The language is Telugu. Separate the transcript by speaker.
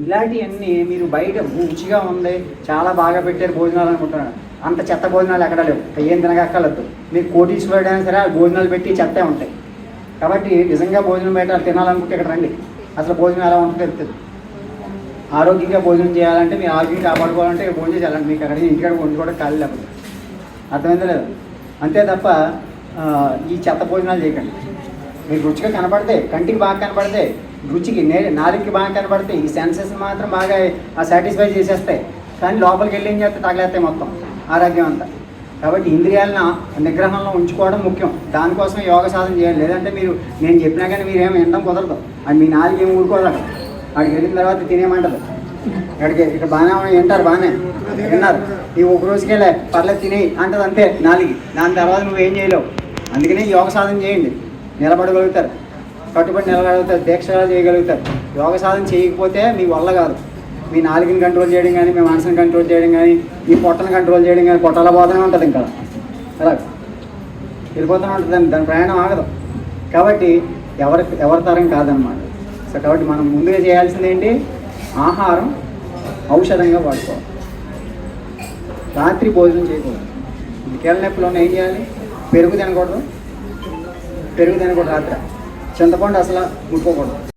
Speaker 1: ఇలాంటివన్నీ మీరు బయట రుచిగా ఉంది చాలా బాగా పెట్టారు భోజనాలు అనుకుంటున్నారు అంత చెత్త భోజనాలు ఎక్కడ లేవు. ఏం తినగక్కర్లేదు మీరు కోటీశ్వరుడైనా సరే ఆ భోజనాలు పెట్టి చెత్తే ఉంటాయి. కాబట్టి నిజంగా భోజనం బయట తినాలనుకుంటే ఇక్కడ రండి. అసలు భోజనం ఎలా ఉంటుందో తెలుస్తుంది. ఆరోగ్యంగా భోజనం చేయాలంటే మీ ఆరోగ్యం కాపాడుకోవాలంటే ఇక్కడ భోజనం చేయాలంటే మీకు అక్కడ ఇంటికాడ వండుకోవడం ఖాళీ లేకపోతే. అర్థమైందా లేదు? అంతే తప్ప ఈ చెత్త భోజనాలు చేయకండి. మీకు రుచిగా కనపడితే కంటికి బాగా కనపడితే రుచికి నే నాలుగుకి బాగా కనపడితే ఈ సెన్సెస్ మాత్రం బాగా సాటిస్ఫై చేసేస్తాయి. కానీ లోపలికి వెళ్ళి ఏం చేస్తే తగలేస్తాయి మొత్తం ఆరోగ్యం అంతా. కాబట్టి ఇంద్రియాలను నిగ్రహంలో ఉంచుకోవడం ముఖ్యం. దానికోసం యోగ సాధన చేయాలి. లేదంటే మీరు నేను చెప్పినా కానీ మీరు ఏమి వినడం కుదరదు. అది మీ నాలుగు ఏమి ఊరుకోదు అక్కడికి వెళ్ళిన తర్వాత తినేమంటదు ఇక్కడికి ఇక్కడ బాగానే ఉన్నాయి, వింటారు బాగానే. విన్నారు. ఈ ఒక రోజుకెళ్ళే పర్లేదు తినేయి అంటది అంతే నాలుగు. దాని తర్వాత నువ్వేం చేయలేవు. అందుకనే యోగ సాధన చేయండి. నిలబడగలుగుతారు. కట్టుబడి నిలబడగలుగుతారు. దీక్షగా చేయగలుగుతారు. యోగ సాధన చేయకపోతే మీ వల్ల కాదు. మీ నాలుగుని కంట్రోల్ చేయడం కానీ మీ మనసుని కంట్రోల్ చేయడం కానీ మీ పొట్టను కంట్రోల్ చేయడం కానీ పొట్టాల పోతూనే ఉంటుంది ఇంకా. అలా వెళ్ళిపోతూనే ఉంటుంది. దాని ప్రయాణం ఆగదు. కాబట్టి ఎవరి ఎవరి తరం కాదనమాట. సో కాబట్టి మనం ముందుగా చేయాల్సింది ఏంటి? ఆహారం ఔషధంగా వాడుకోవాలి. రాత్రి భోజనం చేయకూడదు. ఇది ఏం చేయాలి? పెరుగు తినకూడదు. పెరుగు తినకూడదు రాత్రి. చింతపండు అసలు ముట్టుకోకూడదు.